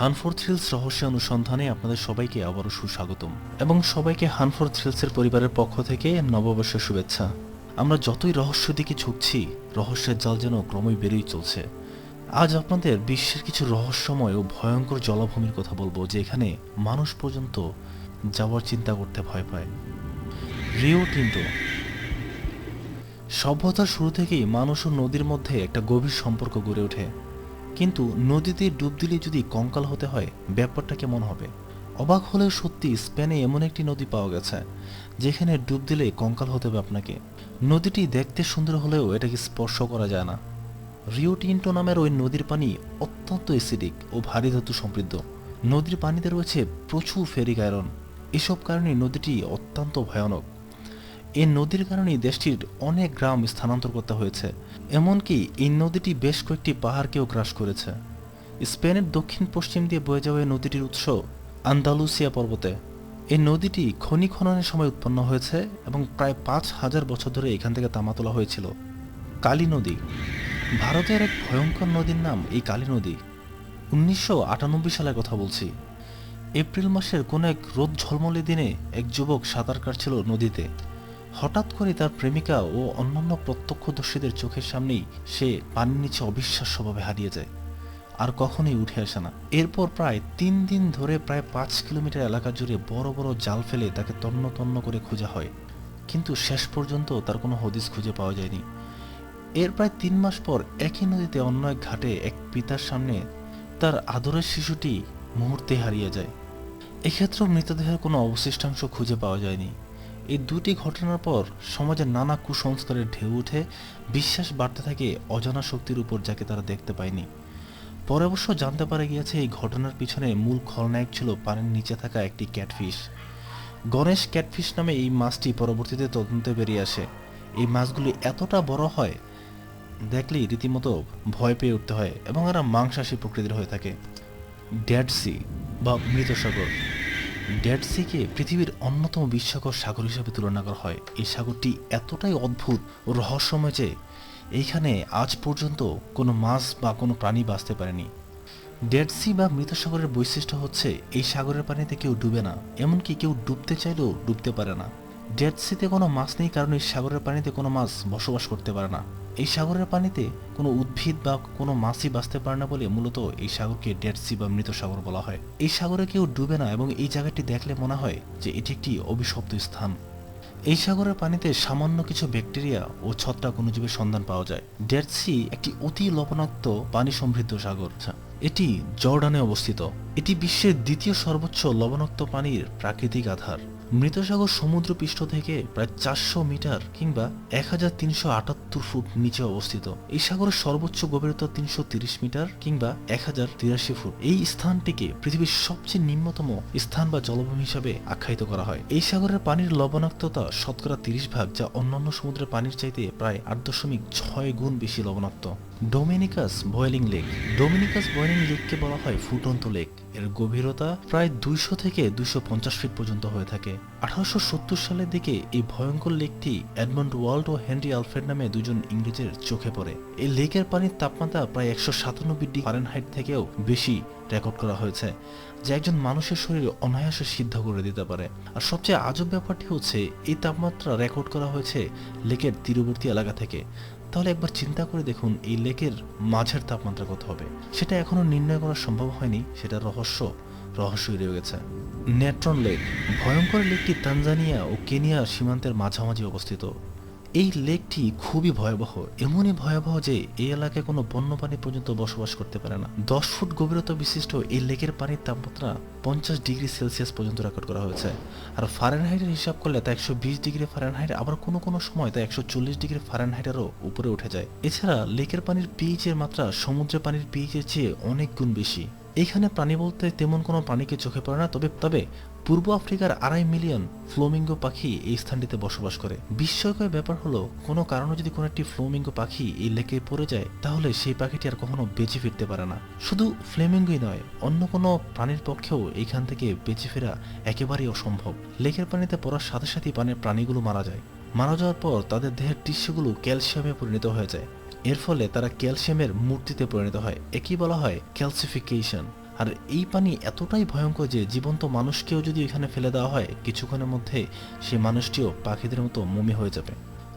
হানফোর thrills রহস্য অনুসন্ধানে আপনাদের সবাইকে আবারও সুস্বাগতম। এবং সবাইকে হানফোর থ্রিলসের পরিবারের পক্ষ থেকে নববর্ষের শুভেচ্ছা। আমরা যতই রহস্য দিকে ঝুঁকছি, রহস্যের জাল যেন ক্রমই বেড়েই চলছে। আজ আপনাদের বিশ্বের কিছু রহস্যময় ও ভয়ঙ্কর জলাভূমির কথা বলব, যেখানে মানুষ পর্যন্ত যাওয়ার চিন্তা করতে ভয় পায়। রিও টিন্টো সভ্যতার শুরু থেকেই মানুষ ও নদীর মধ্যে একটা গভীর সম্পর্ক গড়ে ওঠে। কিন্তু নদীতে ডুব দিলে যদি কঙ্কাল হতে হয়, ব্যাপারটা কেমন হবে? অবাক হলেও সত্যি স্পেনে এমন একটি নদী পাওয়া গেছে, যেখানে ডুব দিলে কঙ্কাল হতে হবে আপনাকে। নদীটি দেখতে সুন্দর হলেও এটাকে স্পর্শ করা যায় না। রিও টিন্টো নামের ওই নদীর পানি অত্যন্ত অ্যাসিডিক ও ভারী ধাতু সমৃদ্ধ। নদীর পানিতে রয়েছে প্রচুর ফেরিক আয়রন। এসব কারণে নদীটি অত্যন্ত ভয়ানক। এই নদীর কারণেই দেশটির অনেক গ্রাম স্থানান্তর করতে হয়েছে। এমনকি এই নদীটি বেশ কয়েকটি পাহাড়কেও গ্রাস করেছে। স্পেনের দক্ষিণ পশ্চিম দিয়ে বয়ে যাওয়া এই নদীটির উৎস আন্দালুসিয়া পর্বতে। এই নদীটি খনি খননের সময় উৎপন্ন হয়েছে এবং প্রায় পাঁচ হাজার বছর ধরে এখান থেকে তামা তোলা হয়েছিল। কালী নদী। ভারতের এক ভয়ঙ্কর নদীর নাম এই কালী নদী। উনিশশো আটানব্বই সালের কথা বলছি। এপ্রিল মাসের কোন এক রোদ ঝলমলে দিনে এক যুবক সাঁতার কাটছিল নদীতে। হঠাৎ করে তার প্রেমিকা ও অন্যান্য প্রত্যক্ষদর্শীদের চোখের সামনেই সে পানির নিচে অবিশ্বাস্যভাবে হারিয়ে যায় আর কখনোই উঠে আসে না। এরপর প্রায় তিন দিন ধরে প্রায় পাঁচ কিলোমিটার এলাকা জুড়ে বড় বড় জাল ফেলে তাকে তন্ন তন্ন করে খোঁজা হয়। কিন্তু শেষ পর্যন্ত তার কোনো হদিস খুঁজে পাওয়া যায়নি। এর প্রায় তিন মাস পর একই নদীতে অন্য এক ঘাটে এক পিতার সামনে তার আদরের শিশুটি মুহূর্তে হারিয়ে যায়। এক্ষেত্রেও মৃতদেহের কোনো অবশিষ্টাংশ খুঁজে পাওয়া যায়নি। এই দুটি ঘটনার পর সমাজের নানা কুসংস্কারের ঢেউ উঠে বিশ্বাস বাড়তে থাকে অজানা শক্তির উপর যাকে তারা দেখতে পায়নি। পরে অবশ্য জানতে পারা গিয়েছে, এই ঘটনার পিছনে মূল খলনায়ক ছিল পানির নিচে থাকা একটি ক্যাটফিশ। গণেশ ক্যাটফিশ নামে এই মাছটি পরবর্তীতে তদন্তে বেরিয়ে আসে। এই মাছগুলি এতটা বড় হয়, দেখলেই রীতিমতো ভয় পেয়ে উঠতে হয় এবং এরা মাংসাশী প্রকৃতির হয়ে থাকে। ড্যাড সি বা মৃত সাগর। ডেড সিকে পৃথিবীর অন্যতম বিস্ময়কর সাগর হিসেবে তুলনা করা হয়। এই সাগরটি এতটাই অদ্ভুত ও রহস্যময় যে এইখানে আজ পর্যন্ত কোনো মাছ বা কোনো প্রাণী বাঁচতে পারেনি। ডেড সি বা মৃত সাগরের বৈশিষ্ট্য হচ্ছে, এই সাগরের পানিতে কেউ ডুবে না, এমনকি কেউ ডুবতে চাইলেও ডুবতে পারে না। ডেড সিতে কোনো মাছ নেই কারণ এই সাগরের পানিতে কোনো মাছ বসবাস করতে পারে না। এই সাগরের পানিতে কোনো উদ্ভিদ বা কোনো মাছই বাঁচতে পারে না বলে মূলত এই সাগরকে ডেড সি বা মৃত সাগর বলা হয়। এই সাগরে কেউ ডুবে না এবং এই জায়গাটি দেখলে মনে হয় যে এটি একটি অভিশপ্ত স্থান। এই সাগরের পানিতে সামান্য কিছু ব্যাকটেরিয়া ও ছত্রাক অনুজীবের সন্ধান পাওয়া যায়। ডেড সি একটি অতি লবণাক্ত পানি সমৃদ্ধ সাগর। এটি জর্ডানে অবস্থিত। এটি বিশ্বের দ্বিতীয় সর্বোচ্চ লবণাক্ত পানির প্রাকৃতিক আধার। মৃতসাগর সমুদ্র পৃষ্ঠ থেকে প্রায় চারশো মিটার কিংবা এক হাজার তিনশো আটাত্তর ফুট নিচে অবস্থিত। এই সাগরের সর্বোচ্চ গভীরতা তিনশো মিটার কিংবা এক হাজার তিরাশি ফুট। এই স্থানটিকে পৃথিবীর সবচেয়ে নিম্নতম স্থান বা জলভূমি হিসাবে আখ্যায়িত করা হয়। এই সাগরের পানির লবণাক্ততা শতকরা তিরিশ ভাগ, যা অন্যান্য সমুদ্রের পানির চাইতে প্রায় আট দশমিক ছয় গুণ বেশি লবণাক্ত। Dominica's boiling lake. Dominica's boiling লেককে বলা হয় ফুটন্ত লেক। এর গভীরতা প্রায় দুইশো থেকে দুইশো পঞ্চাশ ফিট পর্যন্ত হয়ে থাকে। আঠারোশো সত্তর সালের দিকে এই ভয়ঙ্কর লেকটি এডমন্ড ওয়ার্ল্ড ও হেনরি আলফ্রেড নামে দুজন ইংরেজের চোখে পড়ে। এই লেকের পানির তাপমাত্রা প্রায় একশো সাতানব্বই ডিগ্রি ফারেনহাইট থেকেও বেশি রেকর্ড করা হয়েছে, যা একজন মানুষের শরীর অনায়াসে সিদ্ধ করে দিতে পারে। আর সবচেয়ে আজব ব্যাপারটি হচ্ছে, এই তাপমাত্রা রেকর্ড করা হয়েছে লেকের তীরবর্তী এলাকা থেকে। তাহলে একবার চিন্তা করে দেখুন, এই লেকের মাঝের তাপমাত্রা কত হবে? সেটা এখনও নির্ণয় করা সম্ভব হয়নি, সেটা রহস্য, রহস্যই রয়ে গেছে। নেট্রন লেক, ভয়ঙ্কর লেকটি তানজানিয়া ও কেনিয়া সীমান্তের মাঝামাঝি অবস্থিত। এই লেকটি খুবই ভয়াবহ। এমনই ভয়াবহ যে এই এলাকায় কোনো বন্য বন্যপ্রাণী পর্যন্ত বসবাস করতে পারে না। দশ ফুট গভীরতা বিশিষ্ট এই লেকের পানির তাপমাত্রা পঞ্চাশ ডিগ্রি সেলসিয়াস পর্যন্ত রেকর্ড করা হয়েছে। আর ফারেনহাইটের হিসাব করলে তা একশো বিশ ডিগ্রি ফারেনহাইট, আবার কোনো কোনো সময় তা একশো চল্লিশ ডিগ্রি ফারেনহাইটেরও উপরে উঠে যায়। এছাড়া লেকের পানির পিএইচের মাত্রা সমুদ্রের পানির পিএইচের চেয়ে অনেক গুণ বেশি। এখানে প্রাণী বলতে তেমন কোনো প্রাণীকে চোখে পড়ে না, তবে তবে পূর্ব আফ্রিকার আড়াই মিলিয়ন ফ্লোমিঙ্গো পাখি এই স্থানটিতে বসবাস করে। বিস্ময়কর ব্যাপার হলো, কোনো কারণে যদি কোনো একটি ফ্লোমিঙ্গো পাখি এই লেকে পড়ে যায়, তাহলে সেই পাখিটি আর কখনো বেঁচে ফিরতে পারে না। শুধু ফ্লেমিঙ্গোই নয়, অন্য কোনো প্রাণীর পক্ষেও এইখান থেকে বেঁচে ফেরা একেবারেই অসম্ভব। লেকের পানিতে পড়ার সাথে সাথেই পানির প্রাণীগুলো মারা যায়। মারা যাওয়ার পর তাদের দেহের টিস্যুগুলো ক্যালসিয়ামে পরিণত হয়ে যায়। এর ফলে তারা ক্যালসিয়ামের মূর্তিতে পরিণত হয়। একই বলা হয় ক্যালসিফিকেশন। আর এই পানি এতটাই ভয়ঙ্কর যে জীবন্ত মানুষকেও যদি এখানে ফেলে দেওয়া হয়, কিছুক্ষণের মধ্যে সেই মানুষটিও পাখিদের মতো মমি হয়ে যাবে।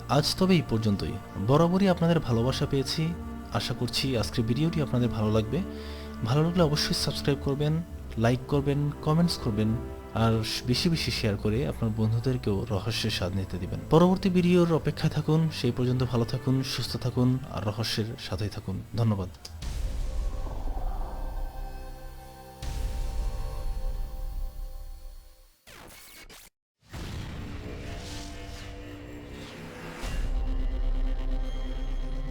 আজ তবে এই পর্যন্তই। বরাবরই আপনাদের ভালোবাসা পেয়েছি। আশা করছি আজকের ভিডিওটি আপনাদের ভালো লাগবে। ভালো লাগলে অবশ্যই সাবস্ক্রাইব করবেন, লাইক করবেন, কমেন্টস করবেন, আর বেশি বেশি শেয়ার করে আপনার বন্ধুদেরকেও রহস্যের স্বাদ নিতে দিবেন। পরবর্তী ভিডিওর অপেক্ষায় থাকুন। সেই পর্যন্ত ভালো থাকুন, সুস্থ থাকুন, আর রহস্যের সাথেই থাকুন। ধন্যবাদ।